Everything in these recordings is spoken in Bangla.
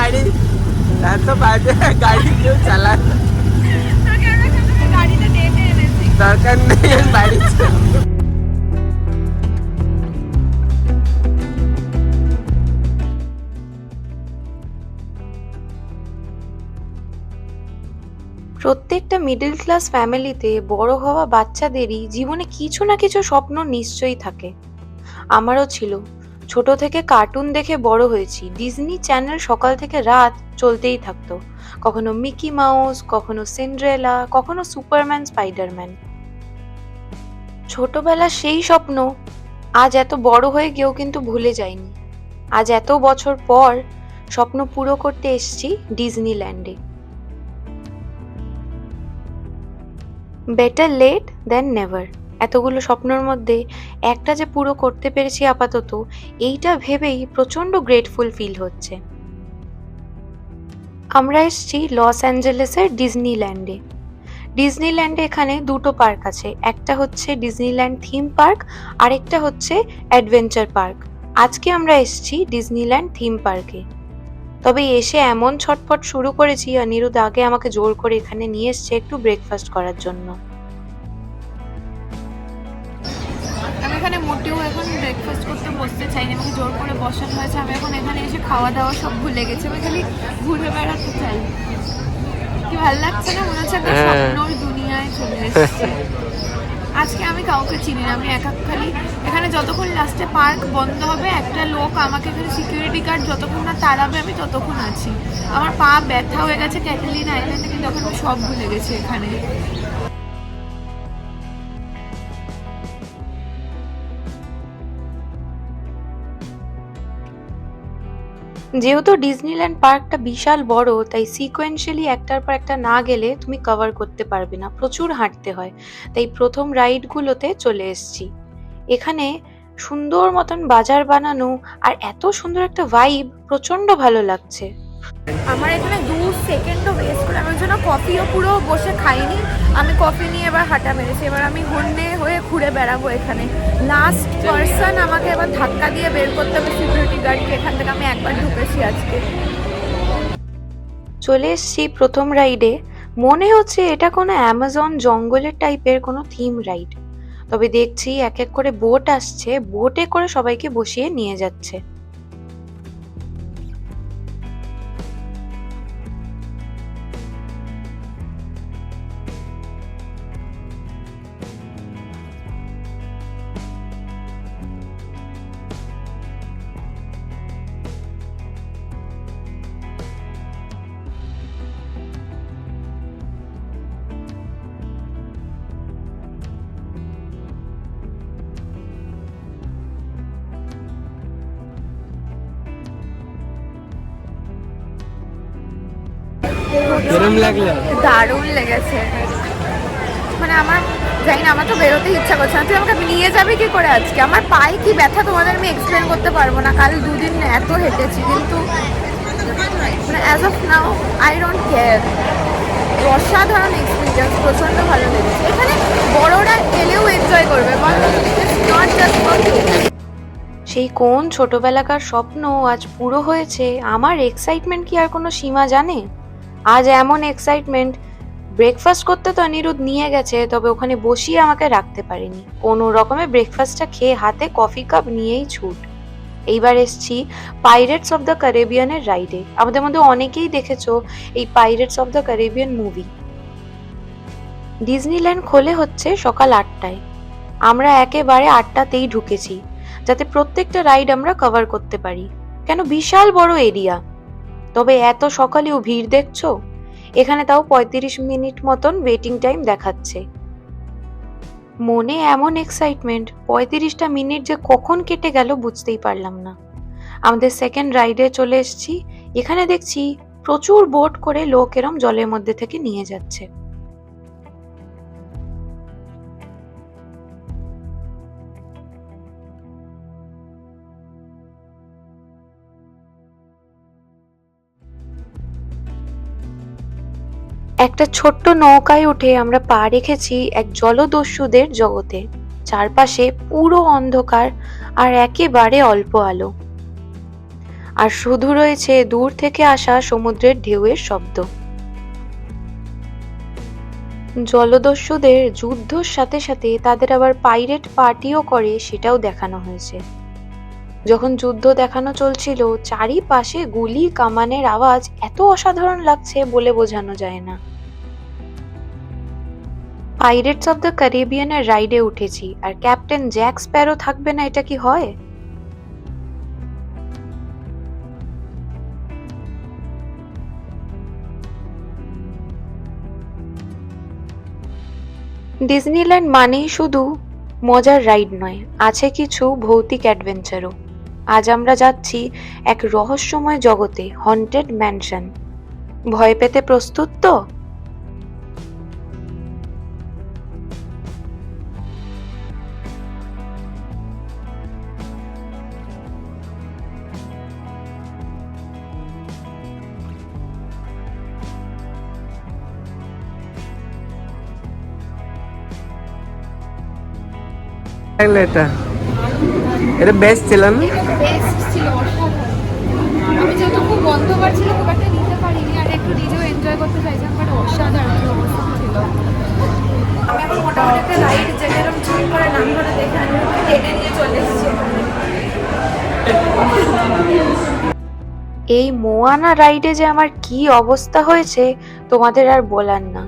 গাড়ি বাজে, গাড়ি কেউ প্রত্যেকটা মিডল ক্লাস ফ্যামিলিতে বড় হওয়া বাচ্চাদেরই জীবনে কিছু না কিছু স্বপ্ন নিশ্চয়ই থাকে। আমারও ছিল। ছোট থেকে কার্টুন দেখে বড় হয়েছি। ডিজনি চ্যানেল সকাল থেকে রাত চলতেই থাকতো। কখনো মিকি মাউস কখনো সিন্ড্রেলা কখনো সুপারম্যান স্পাইডারম্যান ছোটবেলার সেই স্বপ্ন আজ এত বড় হয়ে গিয়েও কিন্তু ভুলে যাইনি। আজ এত বছর পর স্বপ্ন পুরো করতে এসেছি ডিজনিল্যান্ডে বেটার লেট দেন নেভার এতগুলো স্বপ্নের মধ্যে একটা যে পুরো করতে পেরেছি আপাতত, এইটা ভেবেই প্রচণ্ড গ্রেটফুল ফিল হচ্ছে। আমরা এসেছি লস অ্যাঞ্জেলেসের ডিজনিল্যান্ডে। ডিজনিল্যান্ডে এখানে দুটো পার্ক আছে, একটা হচ্ছে ডিজনিল্যান্ড থিম পার্ক, আরেকটা হচ্ছে অ্যাডভেঞ্চার পার্ক। আজকে আমরা এসছি ডিজনিল্যান্ড থিম পার্কে। তবে এসে এমন ছটফট শুরু করেছি, অনিরুদ্ধ আগে আমাকে জোর করে এখানে নিয়ে এসছে একটু ব্রেকফাস্ট করার জন্য। করতে বসতে চাই না আমাকে জোর করে বসানো হয়েছে। আমি এখন এখানে এসে খাওয়া দাওয়া সব ভুলে গেছি। আমি খালি ঘুরে বেড়াতে চাই। কি ভালো লাগছে না? মনে হচ্ছে একটা হ্যাঁ। স্বপ্নর দুনিয়ায় চলে এসেছি। আজকে আমি কাউকে চিনি না। আমি একা খালি এখানে যতক্ষণ লাস্টে পার্ক বন্ধ হবে একটা লোক আমাকে এখানে সিকিউরিটি গার্ড যতক্ষণ না তাড়াবে আমি ততক্ষণ আছি। আমার পা ব্যথা হয়ে গেছে ক্যাটালিন আইল্যান্ডে কিন্তু এখন সব ভুলে গেছি এখানে। যেহেতু ডিজনিল্যান্ড পার্কটা বিশাল বড়, তাই সিকোয়েন্সিয়ালি একটার পর একটা না গেলে তুমি কভার করতে পারবে না। প্রচুর হাঁটতে হয়, তাই প্রথম রাইডগুলোতে চলে এসছি। এখানে সুন্দর মতন বাজার বানানো আর এত সুন্দর একটা ভাইব প্রচণ্ড ভালো লাগছে। আমার এখানে দু সেকেন্ডও ওয়েস্ট করে আমার জন্য কফিও পুরো বসে খাইনি। আমি কফি নিয়ে এবার হাঁটা মেরেছি এবার আমি হন্যে হয়ে ঘুরে বেড়াবো এখানে। লাস্ট পার্সন আমাকে এবার ধাক্কা দিয়ে বের করতে হবে সিকিউরিটি গার্ডকে এখান থেকে আমি একবার ঢুকেছি আজকে। চলে এসেছি প্রথম রাইডে মনে হচ্ছে এটা কোনো অ্যামাজন জঙ্গলের টাইপের কোনো থিম রাইড তবে দেখছি এক এক করে বোট আসছে বোটে করে সবাইকে বসিয়ে নিয়ে যাচ্ছে। কিরম লাগল? দারুণ লেগেছে। মানে আমার জানি না আমার তো বেরোতে ইচ্ছা করছে না। তুই আমাকে নিয়ে যাবি কি করে আজকে? আমার পায়ে কি ব্যথা তোমাদের আমি এক্সপ্লেন করতে পারব না। কাল দুদিন এত হেঁটেছি কিন্তু মানে as of now I don't care অসাধারণ এক্সপিরিয়েন্স প্রচণ্ড ভালো লেগেছে। এখানে বড়রা এলেও এনজয় করবে নট জাস্ট ফর সেই কোন ছোটবেলাকার স্বপ্ন আজ পুরো হয়েছে? আমার এক্সাইটমেন্ট কি আর কোনো সীমা জানে? আজ এমন এক্সাইটমেন্ট ব্রেকফাস্ট করতে তো অনিরুদ্ধ নিয়ে গেছে, তবে ওখানে বসিয়ে আমাকে রাখতে পারেনি। কোনো রকমে ব্রেকফাস্টটা খেয়ে হাতে কফি কাপ নিয়েই ছুট। এইবার এসছি পাইরেটস অফ দ্য ক্যারেবিয়ানের রাইডে আমাদের মধ্যে অনেকেই দেখেছ এই pirates of the Caribbean movie Disneyland খোলে হচ্ছে সকাল আটটায়। আমরা একেবারে আটটাতেই ঢুকেছি, যাতে প্রত্যেকটা রাইড আমরা কভার করতে পারি। কেন? বিশাল বড় এরিয়া তবে এত সকালেও ভিড় দেখছ? এখানে তাও পঁয়ত্রিশ মিনিট মতন ওয়েটিং টাইম দেখাচ্ছে। মনে এমন এক্সাইটমেন্ট পঁয়ত্রিশটা মিনিট যে কখন কেটে গেল বুঝতেই পারলাম না। আমাদের সেকেন্ড রাইডে চলে এসেছি, এখানে দেখছি প্রচুর বোট করে লোক এরম জলের মধ্যে থেকে নিয়ে যাচ্ছে। একটা ছোট্ট নৌকায় উঠে আমরা পা রেখেছি এক জলদস্যুদের জগতে। চারপাশে পুরো অন্ধকার আর একেবারে অল্প আলো। আর শুধু রয়েছে দূর থেকে আসা সমুদ্রের ঢেউয়ের শব্দ। জলদস্যুদের যুদ্ধর সাথে সাথে তাদের আবার পাইরেট পার্টিও করে সেটাও দেখানো হয়েছে। যখন যুদ্ধ দেখানো চলছিল, চারিপাশে গুলি কামানের আওয়াজ এত অসাধারণ লাগছে বলে বোঝানো যায় না। পাইরেটস অফ দ্য ক্যারিবিয়ানের রাইডে উঠেছি, আর ক্যাপ্টেন জ্যাক স্প্যারো থাকবে না, এটা কি হয়? ডিজনিল্যান্ড মানেই শুধু মজার রাইড নয়, আছে কিছু ভৌতিক অ্যাডভেঞ্চারও আজ আমরা যাচ্ছি এক রহস্যময় জগতে হন্টেড ম্যানশন ভয় পেতে প্রস্তুত তো? এটা এটা বেস্ট ছিল না? বেস্ট ছিল আমি যেহেতু খুব বন্ধ পাচ্ছিল খুব একটা নিতে পারিনি আর একটু নিজেও এনজয় করতে চাইছিলাম বাট অসাধারণ অবস্থা ছিল। আমি এখন মোটামুটি একটা রাইড যেটা এরকম চুপ করে নাম করে দেখে আমি টেনে নিয়ে চলে এসেছি। এই মোয়ানা রাইডে যে আমার কি অবস্থা হয়েছে তোমাদের আর বলার না।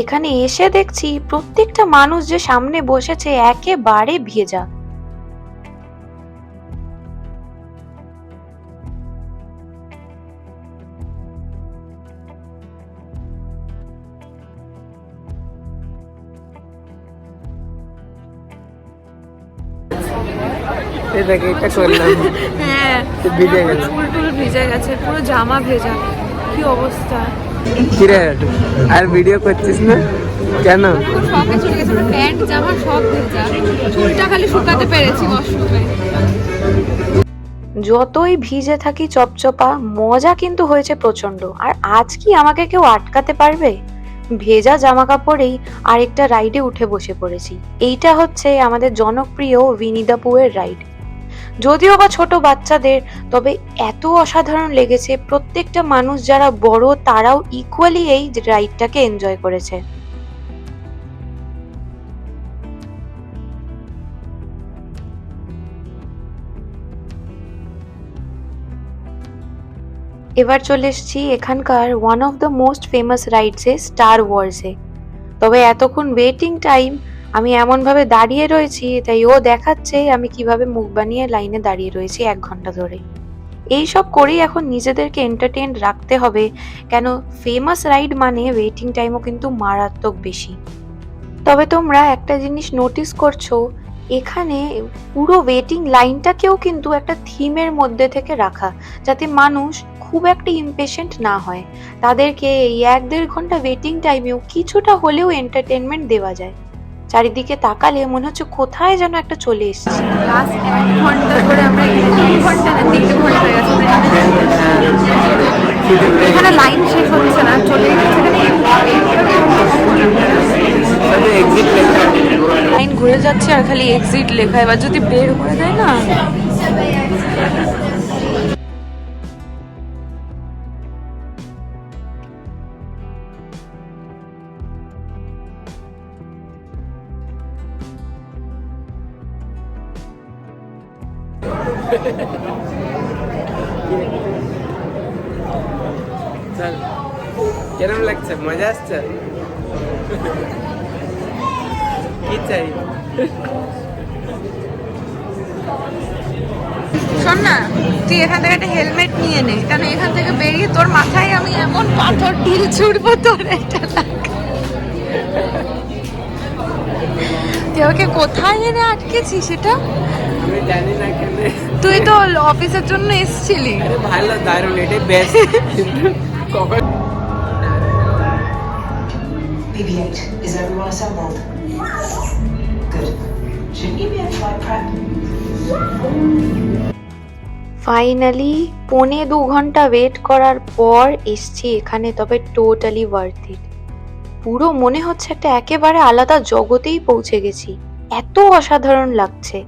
এখানে এসে দেখছি প্রত্যেকটা মানুষ যে সামনে বসেছে একেবারে ভেজা। এই দেখ এটা করলাম হ্যাঁ ভিজে গেছে। চুল টুল ভিজে গেছে পুরো জামা ভেজা। কি অবস্থা? কিরে আর ভিডিও করছিস না? কেন? শখে চলে গেছে প্যান্ট জামা সব ভেজা। চুলটা খালি শুকাতে পেরেছি ওয়াশরুমে যতই ভিজে থাকি চপচপা মজা কিন্তু হয়েছে প্রচণ্ড আর আজ কি আমাকে কেউ আটকাতে পারবে? ভেজা জামা কাপড়েই আরেকটা রাইডে উঠে বসে পড়েছি। এইটা হচ্ছে আমাদের জনপ্রিয় ভিনিদাপুয়ের রাইড যদিও বা ছোট বাচ্চাদের, তবে এত অসাধারণ লেগেছে প্রত্যেকটা মানুষ যারা বড়, তারাও ইকুয়ালি এই রাইডটাকে এনজয় করেছে। এবার চলে এসেছি এখানকার one of the most famous রাইডসে Star ওয়ার্সে তবে এতক্ষণ ওয়েটিং টাইম আমি এমনভাবে দাঁড়িয়ে রয়েছি, তাই ও দেখাচ্ছে আমি কীভাবে মুখ বানিয়ে লাইনে দাঁড়িয়ে রয়েছি এক ঘণ্টা ধরে। এই সব করেই এখন নিজেদেরকে এন্টারটেন রাখতে হবে, কেন ফেমাস রাইড মানে ওয়েটিং টাইমও কিন্তু মারাত্মক বেশি। তবে তোমরা একটা জিনিস নোটিস করছ, এখানে পুরো ওয়েটিং লাইনটাকেও কিন্তু একটা থিমের মধ্যে থেকে রাখা, যাতে মানুষ খুব একটা ইমপেশেন্ট না হয়। তাদেরকে এই এক দেড় ঘণ্টা ওয়েটিং টাইমেও কিছুটা হলেও এন্টারটেনমেন্ট দেওয়া যায়। চারিদিকে তাকালে মনে হচ্ছে কোথায় যেন একটা চলে এসেছে। লাস্ট এক ঘণ্টা ধরে আমরা এখানে তিন ঘণ্টা না তিনটে ঘণ্টা হয়ে গেছে। এখানে। এখানে লাইন শেষ হচ্ছে না চলে গেছে লাইন ঘুরে যাচ্ছে আর খালি এক্সিট লেখা। এবার যদি বের করে দেয় না চল কেরম লাগছে? মজা আসছে? কি চাই? শোন না তুই এখান থেকে একটা হেলমেট নিয়ে নে। কারণ এখান থেকে বেরিয়ে তোর মাথায় আমি এমন পাথর ঢিল ছুড়বো তোর এটা তুই আমাকে কোথায় এনে আটকেছি সেটা? আমি জানি না কেন। তুই তো অফিসের জন্য এসেছিলি। ভালো দারুণ এটাই best BB-8, is everyone assembled? Good. Flight prep? Finally পৌনে দু ঘণ্টা ওয়েট করার পর এসছি এখানে তবে টোটালি ওয়ার্থ ইট পুরো মনে হচ্ছে একটা একেবারে আলাদা জগতেই পৌঁছে গেছি এত অসাধারণ লাগছে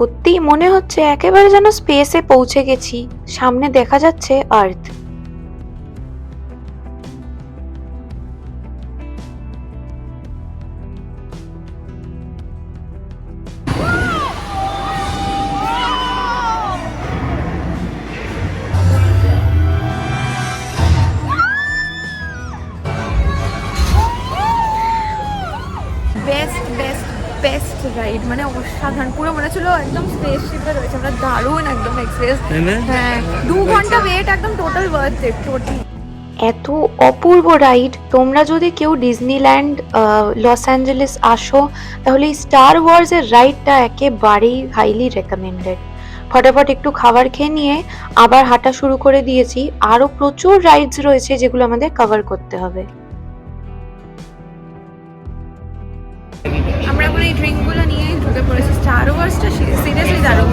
সত্যি মনে হচ্ছে একেবারে যেন স্পেসে পৌঁছে গেছি। সামনে দেখা যাচ্ছে earth best best best ride মানে অসাধারণ। পুরো মনে ছিল একদম স্পেসশিপে রয়েছে আমরা দারুণ একদম না? হ্যাঁ দু ঘণ্টা ওয়েট একদম টোটাল ওয়ার্থ ইট টোটাল এত অপূর্ব রাইড তোমরা যদি কেউ ডিজনিল্যান্ড লস অ্যাঞ্জেলেস আসো তাহলে এই স্টার ওয়ার্সের রাইডটা একেবারেই হাইলি রেকমেন্ডেড ফটাফট একটু খাবার খেয়ে নিয়ে আবার হাঁটা শুরু করে দিয়েছি। আরও প্রচুর রাইডস রয়েছে যেগুলো আমাদের কভার করতে হবে। স্টার ওয়ার্সটা সিরিয়াসলি দারুণ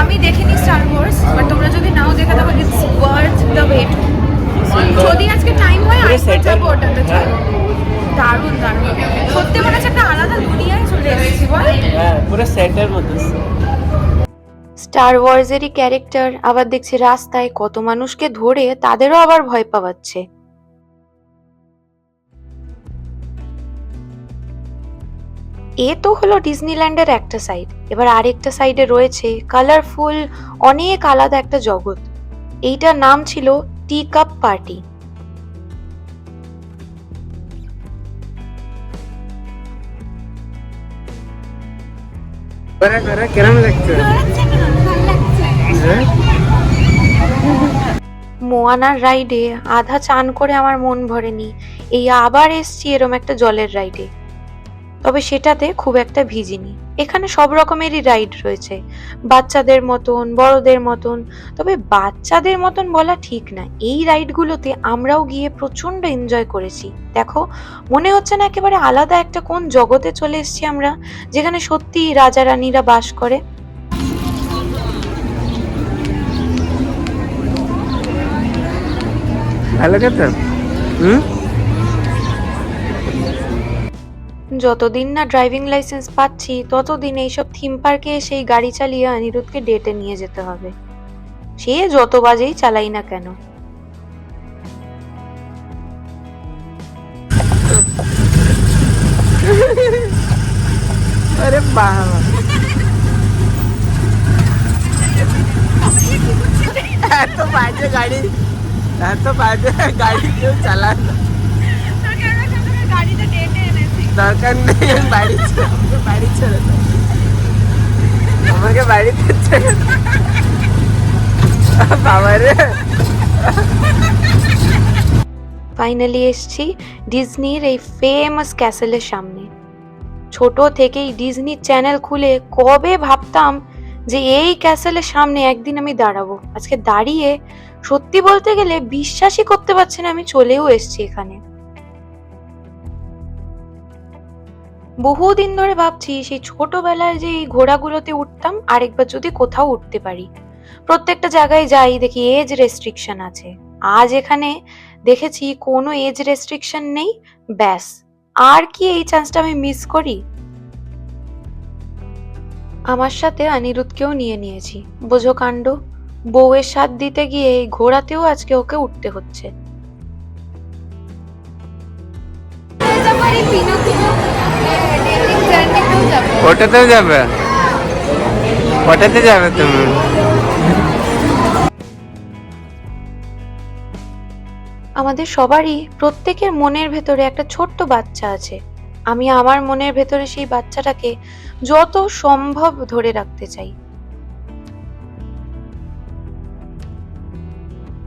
আমি দেখিনি স্টার ওয়ার্স বাট তোমরা যদি নাও দেখে থাকো ইটস ওয়ার্থ দ্য ওয়েট যদি আজকে টাইম হয় setup- যাব ওটাতে। দারুণ দারুণ। সত্যি মনে হচ্ছে একটা আলাদা দুনিয়ায় চলে এসেছি বল। হ্যাঁ পুরো সেটের মতো। স্টার ওয়ার্সেরই ক্যারেক্টার আবার দেখছি রাস্তায় কত মানুষকে ধরে তাদেরও আবার ভয় পাওয়াচ্ছে। এ তো হলো ডিজনিল্যান্ডের একটা সাইড এবার আরেকটা সাইডে রয়েছে কালারফুল অনেক আলাদা একটা জগৎ। এইটার নাম ছিল টি কাপ পার্টি? মোয়ানার রাইডে আধা চান করে আমার মন ভরেনি। এই আবার এসছি এরম একটা জলের রাইডে তবে সেটাতে খুব একটা ভিজিনি। এখানে সব রকমেরই রাইড রয়েছে। বাচ্চাদের মতন, বড়দের মতন, তবে বাচ্চাদের মতন বলা ঠিক না। এই রাইডগুলোতে আমরাও গিয়ে প্রচণ্ড এনজয় করেছি। দেখো, মনে হচ্ছে না একেবারে আলাদা একটা কোন জগতে চলে এসেছি আমরা, যেখানে সত্যি রাজা রানীরা বাস করে। ভালো খেতে হুম? যতদিন না ড্রাইভিং লাইসেন্স পাচ্ছি, ততদিন এইসব থিম পার্কে সেই গাড়ি চালিয়ে অনিরুদ্ধকে ডেটে নিয়ে যেতে হবে। সে যত বাজেই চালাই না কেন। এত বাজে গাড়ি, এত বাজে গাড়ি কেউ চালায় না। দরকার নেই বাড়ি আমাকে বাড়িতে ছেড়ে দাও। বাবা রে ফাইনালি এসছি ডিজনির এই ফেমাস ক্যাসেলের সামনে। ছোট থেকেই ডিজনি চ্যানেল খুলে কবে ভাবতাম যে এই ক্যাসেলের সামনে একদিন আমি দাঁড়াবো। আজকে দাঁড়িয়ে সত্যি বলতে গেলে বিশ্বাসই করতে পারছি না আমি চলেও এসেছি এখানে। বহুদিন ধরে ভাবছি সেই ছোটবেলায় যে এই ঘোড়াগুলোতে উঠতাম, আরেকবার যদি কোথাও উঠতে পারি। প্রত্যেকটা জায়গায় যাই, দেখি এজ রেস্ট্রিকশন আছে। আজ এখানে দেখেছি কোনো এজ রেস্ট্রিকশন নেই। ব্যাস। আর কি এই চান্সটা আমি মিস করি? আমার সাথে অনিরুদ্ধকেও নিয়ে নিয়েছি। বোঝো কাণ্ড, বউয়ের সাথ দিতে গিয়ে এই ঘোড়াতেও আজকে ওকে উঠতে হচ্ছে। ওটাতেও যাবে? ওটাতে যাবে তুমি? আমাদের সবারই প্রত্যেকের মনের ভেতরে একটা ছোট্ট বাচ্চা আছে। আমি আমার মনের ভেতরে সেই বাচ্চাটাকে যত সম্ভব ধরে রাখতে চাই।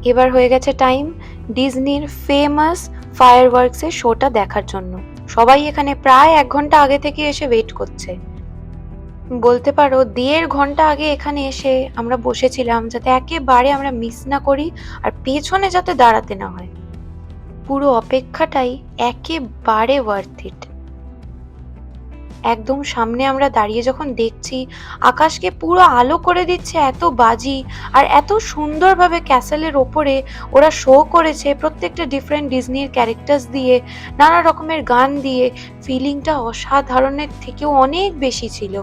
এবার হয়ে গেছে টাইম ডিজনির ফেমাস ফায়ার ওয়ার্কসের শোটা দেখার জন্য। সবাই এখানে প্রায় এক ঘণ্টা আগে থেকে এসে ওয়েট করছে। বলতে পারো দেড় ঘণ্টা আগে এখানে এসে আমরা বসেছিলাম যাতে একেবারে আমরা মিস না করি আর পেছনে যাতে দাঁড়াতে না হয়। পুরো অপেক্ষাটাই একেবারে ওয়ার্থ ইট একদম সামনে আমরা দাঁড়িয়ে যখন দেখছি, আকাশকে পুরো আলো করে দিচ্ছে এত বাজি আর এত সুন্দরভাবে ক্যাসেলের ওপরে ওরা শো করেছে প্রত্যেকটা ডিফারেন্ট ডিজনির ক্যারেক্টার্স দিয়ে, নানা রকমের গান দিয়ে ফিলিংটা অসাধারণের থেকেও অনেক বেশি ছিল।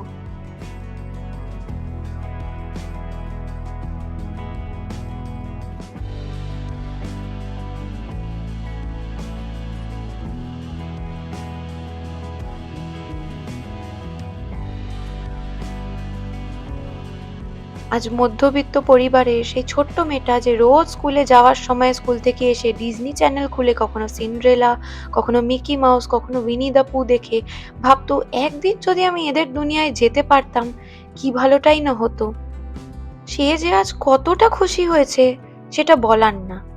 আজ মধ্যবিত্ত পরিবারের সেই ছোট্ট মেয়েটা যে রোজ স্কুলে যাওয়ার সময় স্কুল থেকে এসে ডিজনি চ্যানেল খুলে কখনো সিন্ড্রেলা, কখনো মিকি মাউস, কখনো উইনি দ্য পু দেখে ভাবতো, একদিন যদি আমি এদের দুনিয়ায় যেতে পারতাম, কি ভালোটাই না হতো? সে যে আজ কতটা খুশি হয়েছে, সেটা বলার না।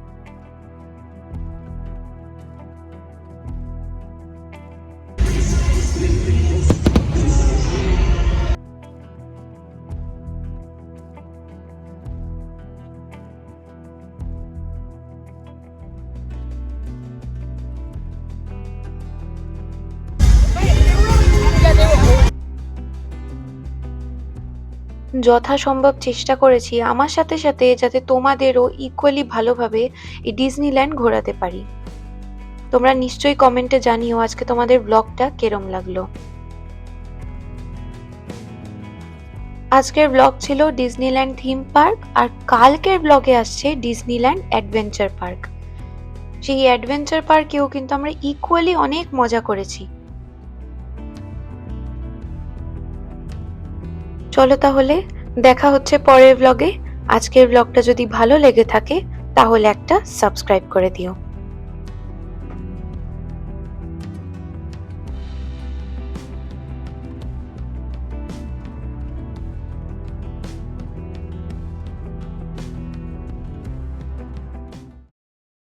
যথাসম্ভব চেষ্টা করেছি আমার সাথে সাথে যাতে তোমাদেরও ইকুয়ালি ভালোভাবে এই ডিজনিল্যান্ড ঘোরাতে পারি। তোমরা নিশ্চয়ই কমেন্টে জানিও আজকে তোমাদের ব্লগটা কেরম লাগল। আজকের ব্লগ ছিল ডিজনিল্যান্ড থিম পার্ক আর কালকের ব্লগে আসছে ডিজনিল্যান্ড অ্যাডভেঞ্চার পার্ক সেই অ্যাডভেঞ্চার পার্কেও কিন্তু আমরা ইকুয়ালি অনেক মজা করেছি। চলো তাহলে, দেখা হচ্ছে পরের ব্লগে আজকের ব্লগটা যদি ভালো লেগে থাকে, তাহলে একটা সাবস্ক্রাইব করে দিও।